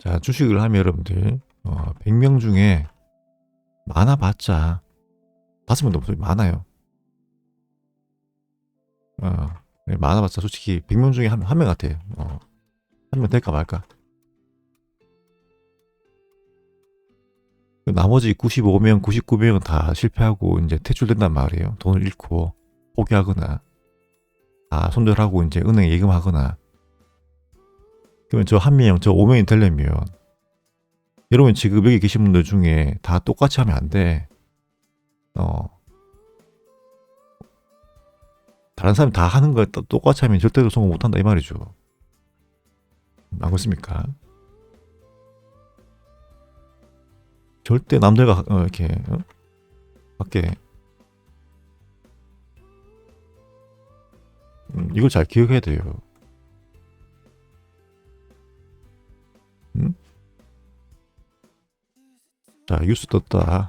자, 주식을 하면 여러분들, 어, 100명 중에 많아 봤자, 다섯 명도 없어요. 많아요. 어, 네, 많아 봤자 솔직히 100명 중에 한, 한 명 같아요. 어, 한 명 될까 말까. 나머지 95명, 99명은 다 실패하고 이제 퇴출된단 말이에요. 돈을 잃고 포기하거나 다 손절하고 이제 은행에 예금하거나 그러면 저 한 명, 저 5명이 되려면 여러분 지금 여기 계신 분들 중에 다 똑같이 하면 안 돼. 어. 다른 사람이 다 하는 거 똑같이 하면 절대로 성공 못 한다 이 말이죠. 안 그렇습니까? 절대 남들과 어, 이렇게 어? 밖에 음, 이걸 잘 기억해야 돼요. 자, 뉴스 떴다.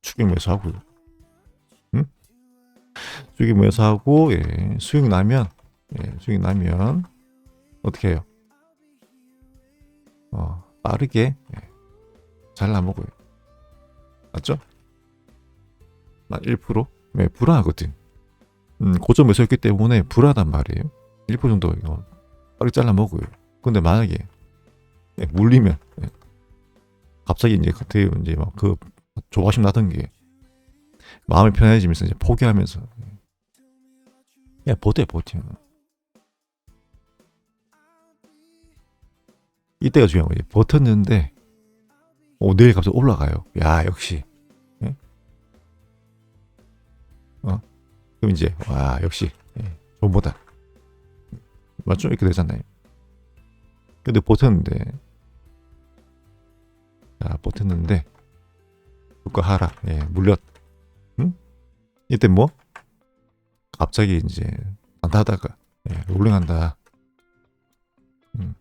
추경 매수하고, 응? 추경 매수하고, 예, 수익 나면, 예, 수익 나면, 어떻게 해요? 어, 빠르게, 예, 잘 나먹어요. 맞죠? 만 1%? 네, 불안하거든. 음, 고점 매수했기 때문에 불안한 말이에요. 1% 정도 이거 빠르게 잘라 먹어요. 근데 만약에 예, 물리면 예, 갑자기 이제 그때 이제 막 그 조바심 나던 게 마음이 편해지면서 이제 포기하면서. 야 버텨 버텨 이때가 중요한 거지. 버텼는데 오 내일 갑자기 올라가요. 야 역시. 예? 어? 그럼 이제 와 역시. 예, 좋보다. 맞죠? 이렇게 되잖아요. 근데 버텼는데 자 버텼는데 주가 하락 예 물렸 응? 이때 뭐 갑자기 이제 안타하다가 예, 롤링한다 음.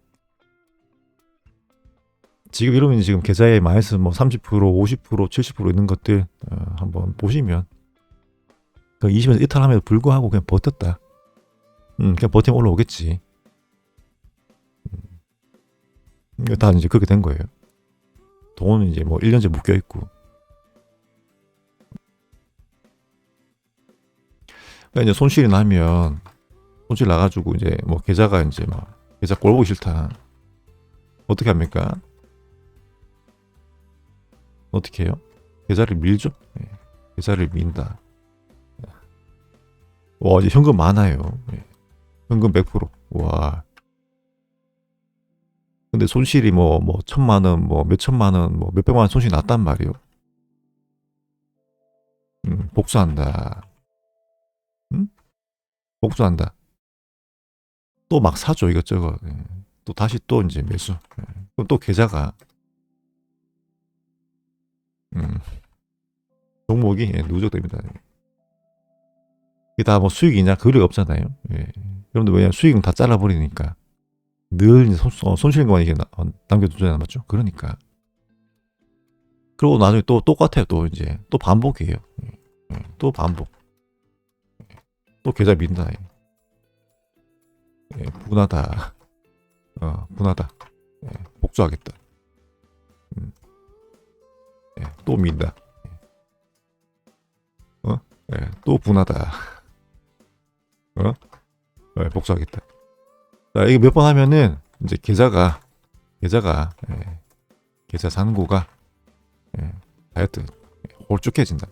지금 이러면 지금 계좌에 마이너스 뭐 30%, 50%, 70% 있는 것들 어, 한번 보시면 그 20에서 이탈함에도 불구하고 그냥 버텼다. 음, 그냥 버티면 올라오겠지. 음, 다 이제 그렇게 된 거예요. 돈은 이제 뭐 1년째 묶여 있고. 그러니까 이제 손실이 나면 손실 나가지고 이제 뭐 계좌가 이제 막 계좌 꼴 보기 싫다. 어떻게 합니까? 어떻게 해요? 계좌를 밀죠? 예, 계좌를 민다. 와, 이제 현금 많아요. 예. 현금 100%. 와. 근데 손실이 뭐, 뭐, 천만 원, 뭐, 몇 천만 원, 뭐, 몇 백만 원 손실이 났단 말이에요. 음, 복수한다. 음? 복수한다. 또 막 사죠, 이것저것. 예. 또 다시 또 이제 매수. 예. 그럼 또 계좌가 음. 종목이 예, 누적됩니다. 이게 다 뭐 수익이냐 그게 없잖아요. 예. 여러분들 왜냐 수익은 다 잘라버리니까 늘 손, 어, 손실만 이게 남겨두잖아요, 맞죠? 그러니까 그리고 나중에 또 똑같아요. 또 이제 또 반복이에요. 예. 예. 또 반복. 예. 또 계좌 민다. 예. 예. 분하다. 어, 분하다. 예. 복수하겠다. 음. 예, 또 민다. 어? 예, 또 분하다. 어? 예, 복수하겠다. 자, 이게 몇번 하면은 이제 계좌가 계좌가 예, 계좌 잔고가 예, 다이어트 홀쭉해진다.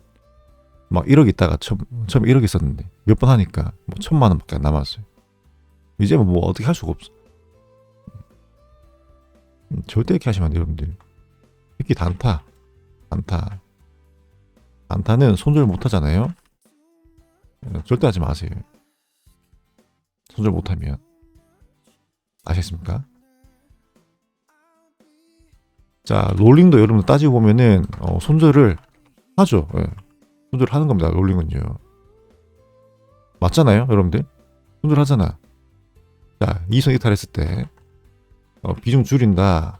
막 1억 있다가 처음, 처음 1억 있었는데 몇 번 하니까 뭐 천만 원밖에 안 남았어요. 이제 뭐 어떻게 할 수가 없어. 음, 절대 이렇게 하시면 안 돼요, 여러분들. 특히 단타. 단타. 단타는 손절 못 하잖아요. 어, 절대 하지 마세요. 손절 못 하면. 아셨습니까? 자, 롤링도 여러분들 따지고 보면은, 어, 손절을 하죠. 예. 손절을 하는 겁니다, 롤링은요. 맞잖아요, 여러분들? 손절 하잖아. 자, 이성 이탈했을 때, 어, 비중 줄인다.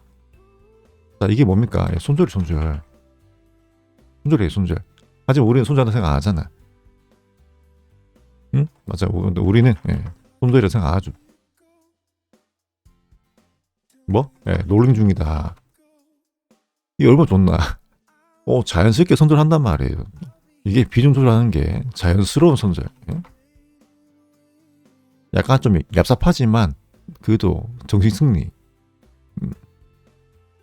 자, 이게 뭡니까? 예, 손절, 손절. 손절이에요, 손절. 하지만 우리는 손절한다 생각 안 하잖아. 응? 맞아. 우리는 예, 손절이라 생각 안 하죠. 뭐? 예, 롤링 중이다. 이게 얼마나 좋나? 어, 자연스럽게 손절한단 말이에요. 이게 비중 조절하는 게 자연스러운 손절. 예? 약간 좀 얍삽하지만 그래도 정신 승리. 음.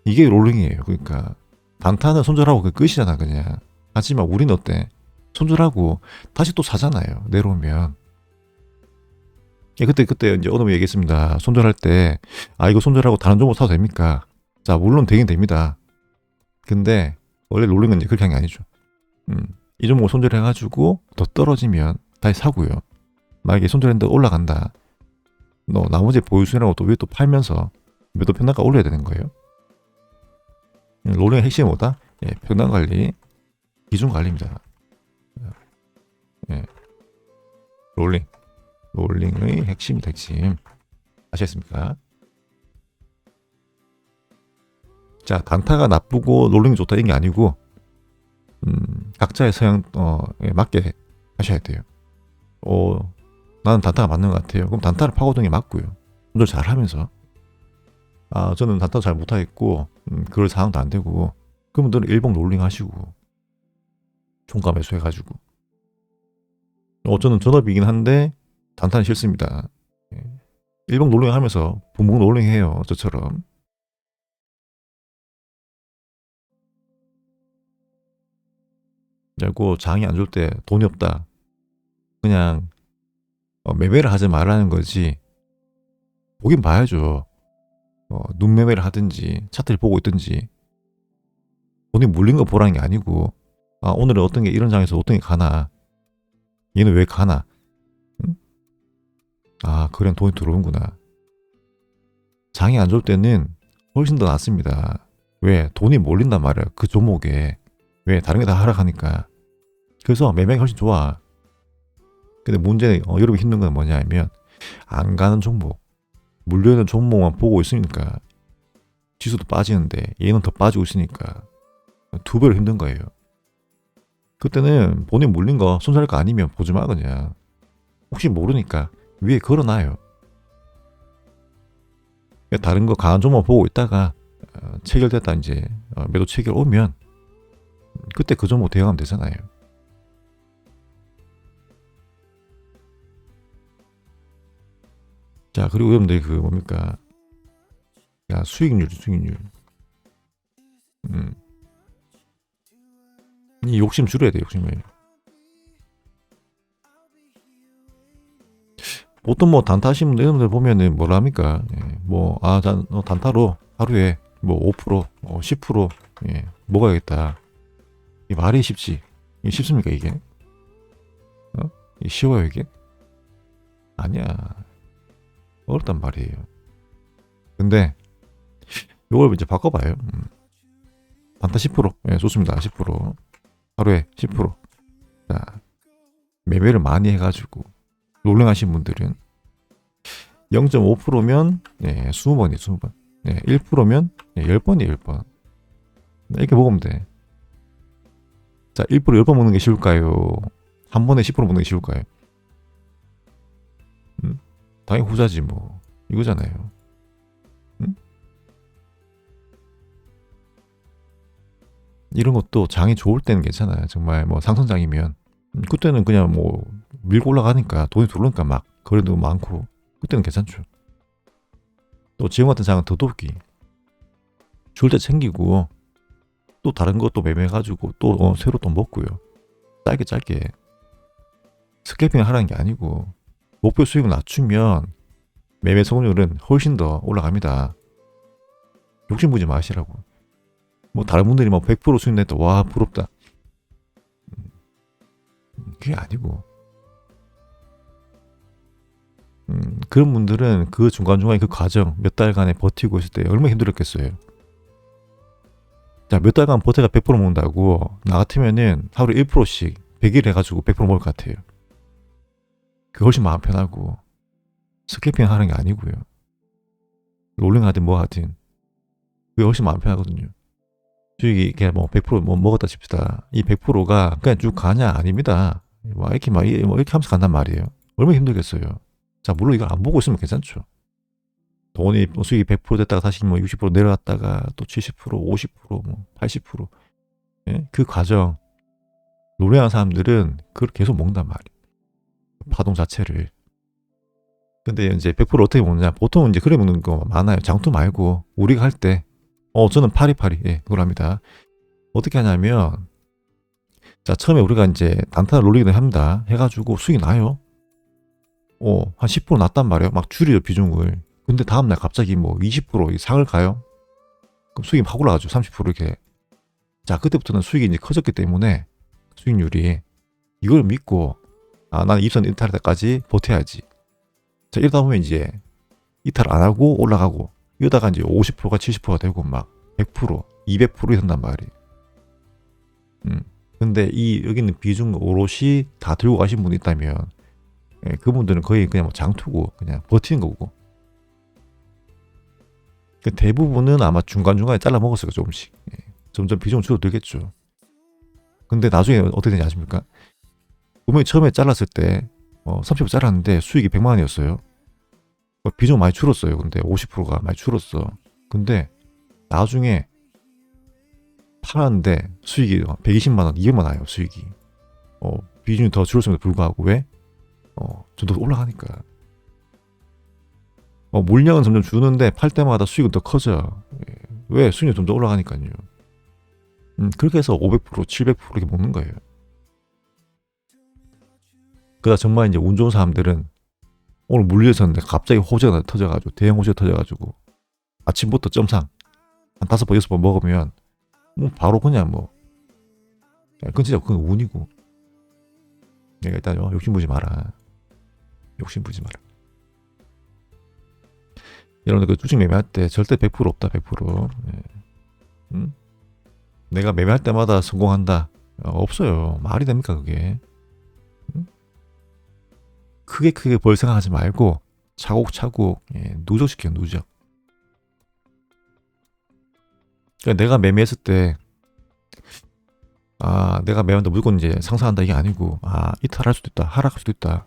이게 롤링이에요. 그러니까 단타는 손절하고 그 끝이잖아 그냥. 하지만 우린 어때? 손절하고 다시 또 사잖아요. 내려오면. 예, 그때 그때 이제 어느 분 얘기했습니다. 손절할 때 아 이거 손절하고 다른 종목 사도 됩니까? 자 물론 되긴 됩니다. 근데 원래 롤링은 이제 그렇게 한 게 아니죠. 음, 이 종목 손절해가지고 더 떨어지면 다시 사고요. 만약에 손절했는데 올라간다. 너 나머지 보유수라고 또 위에 또 팔면서 매도 평단가 올려야 되는 거예요. 음, 롤링의 핵심이 뭐다? 예, 평단 관리, 기준 관리입니다. 예. 롤링. 롤링의 핵심 핵심. 아시겠습니까? 자, 단타가 나쁘고 롤링이 좋다 이게 아니고 음, 각자의 성향에 맞게 하셔야 돼요. 어, 나는 단타가 맞는 것 같아요. 그럼 단타를 파고드는 게 맞고요. 운전 잘 하면서. 아, 저는 단타 잘 못하겠고, 음, 그럴 상황도 안 되고, 그분들은 일봉 롤링 하시고, 종가 매수해가지고. 어, 저는 전업이긴 한데, 단타는 싫습니다. 예. 일봉 롤링 하면서 분봉 롤링 해요. 저처럼. 그리고 장이 안 좋을 때 돈이 없다. 그냥 어, 매매를 하지 말라는 거지. 보긴 봐야죠. 어, 눈 매매를 하든지 차트를 보고 있든지 돈이 물린 거 보라는 게 아니고 아, 오늘은 어떤 게 이런 장에서 어떤 게 가나 얘는 왜 가나 응? 아 그냥 돈이 들어오는구나. 장이 안 좋을 때는 훨씬 더 낫습니다. 왜? 돈이 몰린단 말이야 그 종목에. 왜? 다른 게 다 하락하니까. 그래서 매매가 훨씬 좋아. 근데 문제는 어, 여러분 힘든 건 뭐냐면 안 가는 종목 물려있는 종목만 보고 있으니까 지수도 빠지는데 얘는 더 빠지고 있으니까 두 배로 힘든 거예요. 그때는 본인 물린 거 손절할 거 아니면 보지 마 그냥. 혹시 모르니까 위에 걸어놔요. 다른 거 강한 종목 보고 있다가 어, 체결됐다 이제 어, 매도 체결 오면 그때 그 종목 대응하면 되잖아요. 자, 그리고 여러분들 그 뭡니까? 야, 수익률, 수익률. 음. 이 욕심 줄여야 돼, 욕심을. 보통 뭐 단타 하시는 분들 보면은 뭐라 합니까? 예, 뭐, 아, 단, 어, 단타로 하루에 뭐 5%, 어, 10% 예, 먹어야겠다. 이 말이 쉽지. 이게 쉽습니까, 이게? 어? 이게 쉬워요, 이게? 아니야. 어렵단 말이에요. 근데 이걸 이제 바꿔봐요. 음. 단타 10%. 예, 좋습니다. 10%. 하루에 10%. 자, 매매를 많이 해가지고 하신 분들은 0.5%면 예, 20번이 20번. 예, 1%면 예, 10번이 10번. 이렇게 먹으면 돼. 자, 1% 10번 먹는 게 쉬울까요? 한 번에 10% 먹는 게 쉬울까요? 음? 당연히 후자지 뭐 이거잖아요. 응? 이런 것도 장이 좋을 때는 괜찮아요. 정말 뭐 상선장이면 음, 그때는 그냥 뭐 밀고 올라가니까 돈이 들어오니까 막 거래도 많고 그때는 괜찮죠. 또 지금 같은 장은 더덥기 줄때 챙기고 또 다른 것도 매매해가지고 또 어, 새로 또 먹고요. 짧게 짧게 스캘핑을 하라는 게 아니고 목표 수익을 낮추면 매매 성공률은 훨씬 더 올라갑니다. 욕심 부지 마시라고. 뭐 다른 분들이 뭐100% 수익 냈다. 와 부럽다. 음, 그게 아니고. 음, 그런 분들은 그 중간중간에 그 과정 몇 달간에 버티고 있을 때 얼마나 힘들었겠어요. 자, 몇 달간 버텨가 100% 먹는다고 나 같으면은 하루에 1%씩 100일 해가지고 100% 먹을 것 같아요. 그게 훨씬 마음 편하고 스캐핑 하는 게 아니고요. 롤링 하든 뭐 하든 그게 훨씬 마음 편하거든요. 수익이 그냥 뭐 100%뭐 먹었다 칩시다. 이 100%가 그냥 쭉 가냐 아닙니다. 뭐 이렇게 막뭐 이렇게 하면서 간단 말이에요. 얼마나 힘들겠어요. 자 물론 이걸 안 보고 있으면 괜찮죠. 돈이 뭐 수익이 100% 됐다가 다시 뭐 60% 내려갔다가 또 70%, 50%뭐 80%. 예? 그 과정 노래하는 사람들은 그걸 계속 먹는단 말이에요. 파동 자체를. 근데 이제 100% 어떻게 먹느냐? 보통 이제 그래 먹는 거 많아요. 장투 말고 우리가 할 때, 어 저는 파리파리, 예, 그걸 합니다. 어떻게 하냐면, 자 처음에 우리가 이제 단타를 놀리기도 합니다. 해가지고 수익이 나요. 어, 한 10% 났단 말이에요. 막 줄여요 비중을. 근데 다음날 갑자기 뭐 20% 상을 가요. 그럼 수익이 확 올라가죠. 30% 이렇게. 자 그때부터는 수익이 이제 커졌기 때문에 수익률이 이걸 믿고 아 나는 입선 이탈할 때까지 버텨야지. 자 이러다 보면 이제 이탈 안 하고 올라가고 이러다가 이제 50%가 70%가 되고 막 100% 200%이 된단 말이에요. 음. 근데 이 여기 있는 비중 오롯이 다 들고 가신 분이 있다면 예, 그분들은 거의 그냥 뭐 장투고 그냥 버티는 거고. 그 대부분은 아마 중간중간에 잘라 먹었을 거예요 조금씩. 예. 점점 비중 줄어들겠죠. 근데 나중에 어떻게 되는지 아십니까? 분명히 처음에 잘랐을 때 어, 30% 잘랐는데 수익이 100만 원이었어요. 어, 비중 많이 줄었어요. 근데 50%가 많이 줄었어. 근데 나중에 팔았는데 수익이 120만 원, 200만 원 나요 수익이 어, 비중이 더 줄었음에도 불구하고 왜? 어, 좀 더 올라가니까. 어, 물량은 점점 주는데 팔 때마다 수익은 더 커져. 예. 왜? 수익이 점점 올라가니까요. 음, 그렇게 해서 500%, 700% 이렇게 먹는 거예요. 그러다 정말 이제 운 좋은 사람들은 오늘 물려졌는데 갑자기 호재가 터져가지고 대형 호재 터져가지고 아침부터 점상 한 다섯 번 여섯 번 먹으면 뭐 바로 그냥 뭐 그건 진짜 그건 운이고 내가 일단 어, 욕심 부지 마라. 욕심 부지 마라. 여러분들 그 주식 매매할 때 절대 100% 없다 100%. 예. 음? 내가 매매할 때마다 성공한다. 어, 없어요. 말이 됩니까 그게? 음? 크게 크게 벌 생각하지 말고 차곡차곡 예, 누적시켜 누적. 그러니까 내가 매매했을 때 아, 내가 매한다 무조건 이제 상승한다 이게 아니고, 아, 이탈할 수도 있다, 하락할 수도 있다.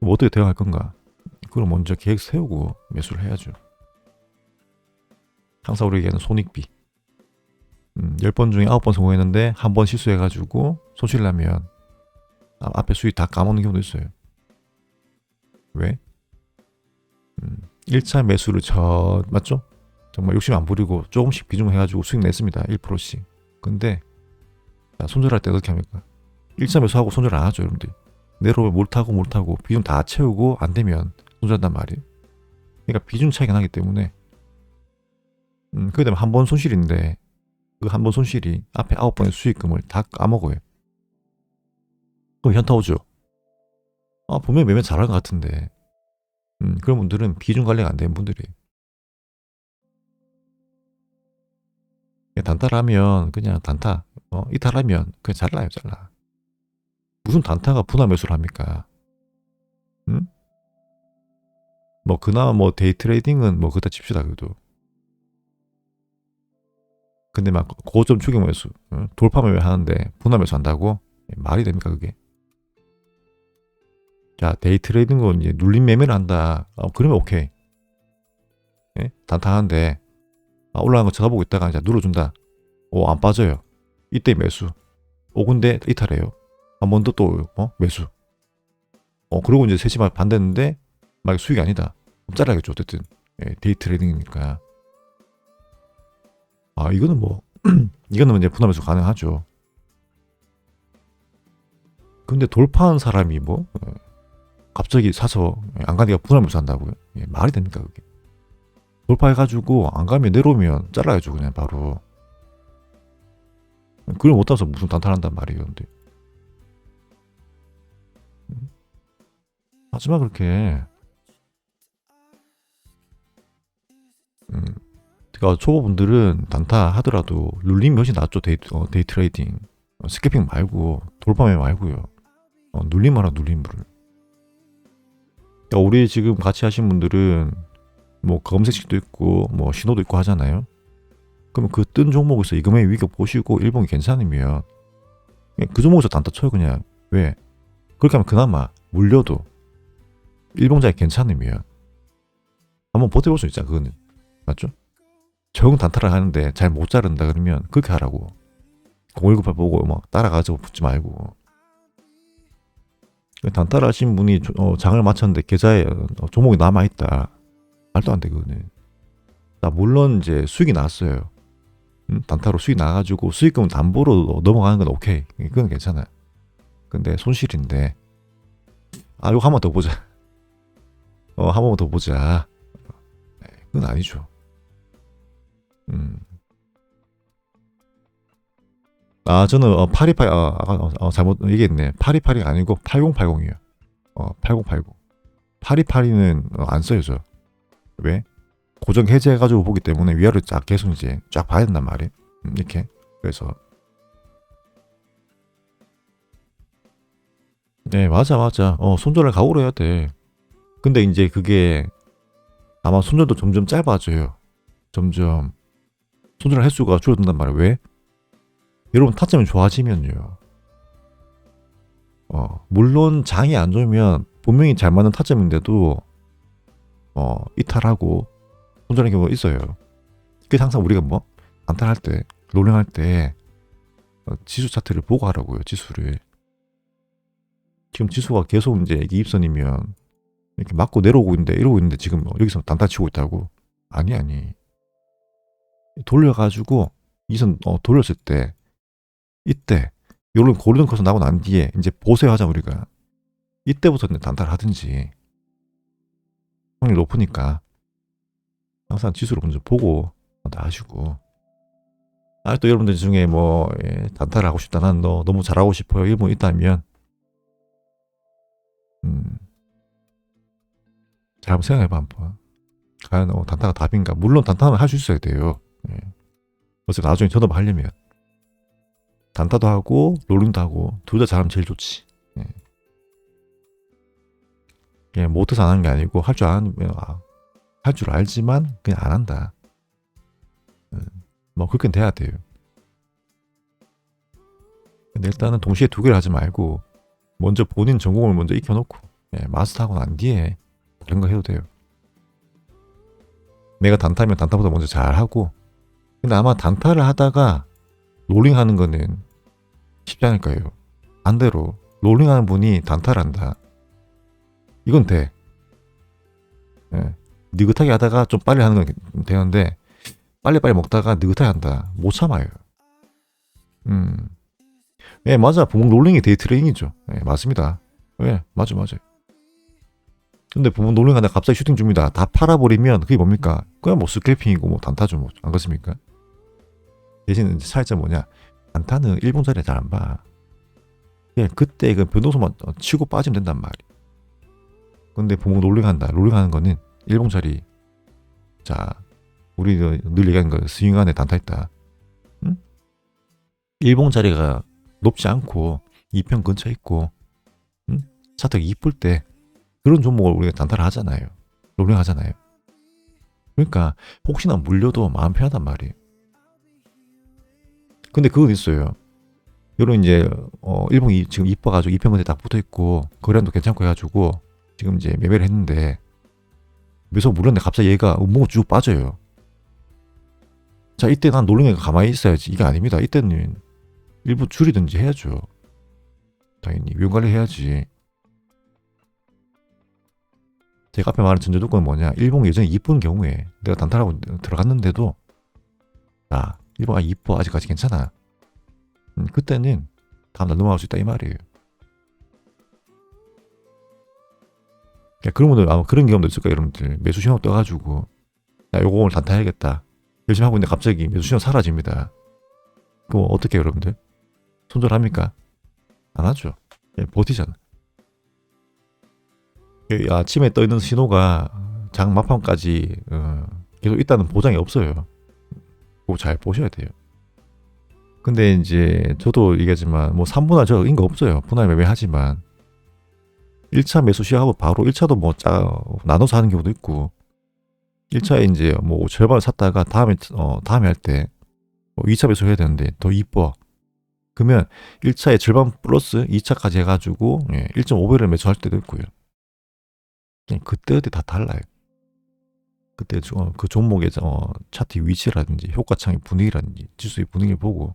그럼 어떻게 대응할 건가? 그걸 먼저 계획 세우고 매수를 해야죠. 항상 우리에게는 손익비. 음, 10번 중에 9번 성공했는데 한 번 실수해가지고 손실 나면 아, 앞에 수익 다 까먹는 경우도 있어요. 왜? 음, 1차 매수를 저, 맞죠? 정말 욕심 안 부리고 조금씩 비중 해가지고 수익 냈습니다. 1%씩. 근데 자, 손절할 때 어떻게 합니까? 1차 매수하고 손절 안 하죠, 여러분들. 내려오면 뭘 타고 뭘 타고 비중 다 채우고 안 되면 손절한단 말이에요. 그러니까 비중 차이가 나기 때문에 음, 그게 되면 한 번 손실인데 그 한 번 손실이 앞에 아홉 번의 수익금을 다 까먹어요. 그럼 현타 오죠. 아, 분명히 매매 잘한 것 같은데. 음, 그런 분들은 비중 관리가 안 되는 분들이에요. 단타라면 그냥 단타. 어, 이탈하면 그냥 잘라요, 잘라. 무슨 단타가 분할 매수를 합니까? 응? 뭐 그나마 뭐 데이 트레이딩은 뭐 그다 칩시다 그래도. 근데 막 고점 추격 매수, 응? 돌파 매매 하는데 분할 매수 한다고 말이 됩니까 그게? 자 데이 트레이딩은 이제 눌림 매매를 한다. 어, 그러면 오케이. 예? 단타 하는데 아, 올라가는 거 쳐다보고 있다가 이제 눌러준다. 오, 안 빠져요. 이때 매수. 오, 근데 이탈해요. 한 번 더 또, 어? 매수. 어, 그리고 이제 셋이 막 반대했는데, 막 수익이 아니다. 그럼 잘라야겠죠, 어쨌든. 예, 데이 트레이딩이니까. 아, 이거는 뭐, 이거는 이제 분할 매수 가능하죠. 근데 돌파한 사람이 뭐, 어, 갑자기 사서 안 가니까 분할 매수 한다고요? 예, 말이 됩니까, 그게? 돌파해가지고 안 가면 내려오면 잘라야죠, 그냥 바로. 그걸 못 따서 무슨 단탄한단 말이에요, 근데. 음? 하지마 그렇게. 음. 그러니까 초보분들은 단타 하더라도 룰링 몇이 낫죠 데이, 어, 데이 트레이딩. 어, 스캐핑 말고 돌파매 말고요. 어, 눌림하라 눌림을. 그러니까 우리 지금 같이 하신 분들은 뭐 검색식도 있고 뭐 신호도 있고 하잖아요. 그러면 그뜬 종목에서 이금의 위격 보시고 일봉이 괜찮으면 그 종목에서 단타 쳐요 그냥. 왜? 그렇게 하면 그나마 물려도 일봉자에 괜찮으면 한번 버텨볼 수 있잖아 그거는. 맞죠? 정 단타를 하는데 잘 못 자른다 그러면 그렇게 하라고. 0198 보고 막 따라가지고 붙지 말고. 단타를 하신 분이 조- 어, 장을 마쳤는데 계좌에 어, 종목이 남아있다 말도 안돼 그거는 자, 물론 이제 수익이 나왔어요. 음? 단타로 수익 나가지고 수익금은 담보로 넘어가는 건 오케이. 그건 괜찮아요 근데 손실인데. 아 이거 한 번 더 보자. 어 한 번 더 보자. 네, 그건 아니죠. 음. 아 저는 어, 8282 아, 아, 어, 어, 잘못 얘기했네. 8282가 아니고 8080이에요. 어 8080 8282는 어, 안 써요 저 왜? 고정 해제해가지고 보기 때문에 위아래 쫙 계속 이제 쫙 봐야 된단 말이에요. 음, 이렇게. 그래서. 네 맞아 맞아. 어 손절을 각오로 해야 돼. 근데 이제 그게 아마 손절도 점점 짧아져요. 점점 손절 횟수가 줄어든단 말이에요. 왜? 여러분 타점이 좋아지면요. 어 물론 장이 안 좋으면 분명히 잘 맞는 타점인데도 어 이탈하고 손절하는 경우가 있어요. 그래서 항상 우리가 뭐 안탈할 때 롤링할 때 어, 지수 차트를 보고 하라고요 지수를. 지금 지수가 계속 이제 이게 입선이면 이렇게 맞고 내려오고 있는데 이러고 있는데 지금 뭐 여기서 단타 치고 있다고? 아니 아니. 돌려가지고 이선 어, 돌렸을 때 이때 요런 고르는 컷을 나고 난 뒤에 이제 보세요 하자 우리가. 이때부터 단타를 하든지 확률이 높으니까 항상 지수를 먼저 보고 단타 하시고. 아또 여러분들 중에 뭐 예, 단타를 하고 싶다 난 너 너무 잘하고 싶어요. 이런 분 있다면 음, 잘 한번 생각해봐 한번. 과연 어, 단타가 답인가? 물론 단타는 할 수 있어야 돼요. 예. 어차피 나중에 저도 하려면 단타도 하고 롤링도 하고 둘 다 잘하면 제일 좋지 예. 못해서 안 하는 게 아니고 할 줄 아는 아, 할줄 알지만 그냥 안 한다 음, 뭐 그렇게 돼야 돼요 근데 일단은 동시에 두 개를 하지 말고 먼저 본인 전공을 먼저 익혀놓고 예, 마스터하고 난 뒤에 다른 거 해도 돼요. 내가 단타면 단타보다 먼저 잘하고 근데 아마 단타를 하다가 롤링하는 거는 쉽지 않을 거예요. 반대로 롤링하는 분이 단타를 한다. 이건 돼. 예, 느긋하게 하다가 좀 빨리 하는 건 되는데 빨리빨리 먹다가 느긋하게 한다. 못 참아요. 음. 예, 맞아. 부목 롤링이 데이 트레이닝이죠. 예, 맞습니다. 예, 맞아, 맞아. 근데 부목 롤링 하다 갑자기 슈팅 줍니다. 다 팔아버리면 그게 뭡니까? 그냥 뭐 스크래핑이고 뭐 단타죠, 뭐. 안 그렇습니까? 대신 차이점 뭐냐? 단타는 일본자리 잘 안 봐. 그냥 그때 그 변동소만 어, 치고 빠지면 된단 말이야. 근데 부목 롤링 한다. 롤링 하는 거는 일본자리. 자, 우리 늘 얘기하는 거 스윙 안에 단타 있다. 응? 일봉 자리가 높지 않고 2편 근처에 있고 응? 차트가 이쁠 때 그런 종목을 우리가 단타를 하잖아요. 롤링 하잖아요. 그러니까 혹시나 물려도 마음 편하단 말이에요. 근데 그건 있어요. 요런 이제 어 일봉이 지금 이뻐가지고 2편 근처에 딱 붙어 있고 거래량도 괜찮고 해가지고 지금 이제 매매를 했는데 매수 물렸는데 갑자기 얘가 음모가 쭉 빠져요. 자 이때 난 롤링에 가만히 있어야지 이게 아닙니다. 이때는 일부 줄이든지 해야죠. 당연히 위험 관리 해야지. 제가 앞에 말한 전제 조건은 뭐냐? 일본 예전에 이쁜 경우에 내가 단타라고 들어갔는데도 아 일본 아 이뻐 아직까지 괜찮아. 음, 그때는 다음날 넘어갈 수 있다 이 말이에요. 그러니까 그런 분들 아마 그런 경험도 있을 거예요 여러분들 매수 신호 떠가지고 야 요거 오늘 단타 해야겠다 열심히 하고 있는데 갑자기 매수 신호 사라집니다. 그거 어떻게 여러분들? 손절합니까? 안 하죠. 예, 버티잖아. 예, 아침에 떠 있는 신호가 장 막판까지 어, 계속 있다는 보장이 없어요. 그거 잘 보셔야 돼요. 근데 이제 저도 얘기하지만 뭐 3분할 저인 거 없어요. 분할 매매하지만 1차 매수 시작하고 바로 1차도 뭐 짜, 나눠서 하는 경우도 있고 1차에 이제 뭐 절반을 샀다가 다음에 어 다음에 할 때 뭐 2차 배수 해야 되는데 더 이뻐. 그러면 1차에 절반 플러스 2차까지 해가지고 예, 1.5배를 매수할 때도 있고요. 그때 그때 다 달라요. 그때 저- 어, 그 종목의 어, 차트 위치라든지 효과창의 분위기라든지 지수의 분위기를 보고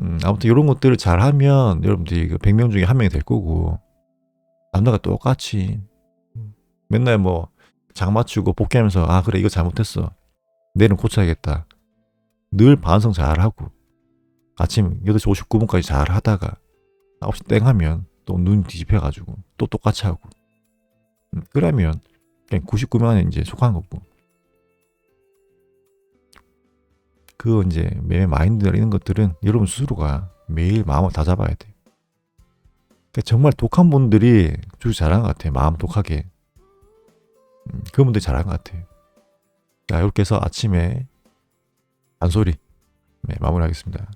음, 아무튼 이런 것들을 잘하면 여러분들이 그 100명 중에 한 명이 될 거고 남자가 똑같이. 음, 맨날 뭐 장 맞추고 복귀하면서 아 그래 이거 잘못했어. 내일은 고쳐야겠다. 늘 반성 잘하고 아침 8시 59분까지 잘 하다가 9시 땡 하면 또 눈 뒤집혀가지고 또 똑같이 하고. 음, 그러면 그냥 99명 안에 이제 속한 거고 그 이제 매매 마인드나 이런 것들은 여러분 스스로가 매일 마음을 다 잡아야 돼. 그러니까 정말 독한 분들이 주식 잘한 것 같아요. 마음 독하게. 음, 그분들이 잘한 것 같아요. 자, 이렇게 해서 아침에 잔소리 네, 마무리하겠습니다.